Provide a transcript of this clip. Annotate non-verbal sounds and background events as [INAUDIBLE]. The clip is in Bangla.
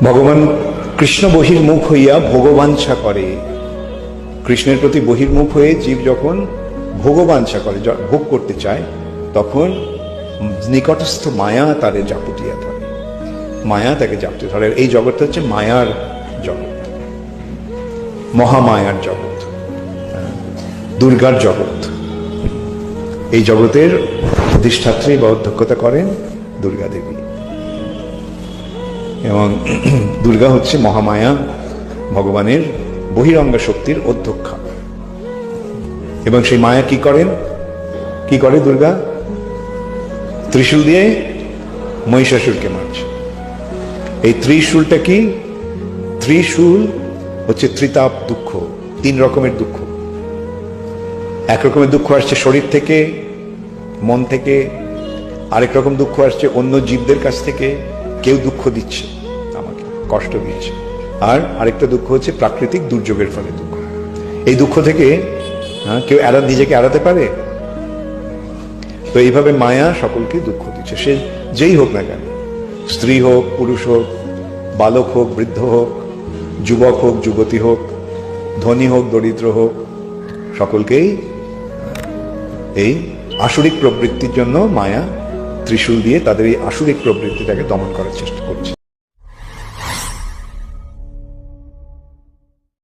ভগবান কৃষ্ণ বহির্মুখ হইয়া ভগবাঞ্ছা করে। কৃষ্ণের প্রতি বহির্মুখ হয়ে জীব যখন ভোগবাঞ্ছা করে ভোগ করতে চায়, তখন নিকটস্থ মায়া তাদের জাপুটিয়া ধরে। মায়া তাকে জাপতে ধরে। এই জগৎটা হচ্ছে মায়ার জগৎ। মহামায়ার জগৎ। দুর্গার জগৎ। এই জগতের অধিষ্ঠাত্রী বা অধ্যক্ষতা করেন দুর্গা দেবী এবং [CLEARS THROAT] দুর্গা হচ্ছে মহামায়া ভগবানের বহিরঙ্গ শক্তির অধ্যক্ষা। এবং সেই মায়া কি করেন? কি করে দুর্গা? ত্রিশূল দিয়ে মহিষাসুরকে মারছে। এই ত্রিশূলটা কি? ত্রিশূল হচ্ছে ত্রিতাপ দুঃখ, তিন রকমের দুঃখ। এক রকমের দুঃখ আসছে শরীর থেকে, মন থেকে, আরেক রকম দুঃখ আসছে অন্য জীবদের কাছ থেকে কেউ দুঃখ দিচ্ছে আমাকে কষ্ট দিচ্ছে। আর আরেকটা দুঃখ হচ্ছে প্রাকৃতিক দুর্যোগের ফলে দুঃখ। এই দুঃখ থেকে হ্যাঁ, কেউ এড়া নিজেকে এড়াতে পারে? তো এইভাবে মায়া সকলকে দুঃখ দিচ্ছে। সে যেই হোক না কেন স্ত্রী হোক পুরুষ হোক বালক হোক বৃদ্ধ হোক যুবক হোক যুবতী হোক ধনী হোক দরিদ্র হোক সকলকেই এই আসরিক প্রবৃত্তির জন্য মায়া ত্রিশূল দিয়ে তাদের এই আসুরিক প্রবৃত্তিটাকে দমন করার চেষ্টা করছে।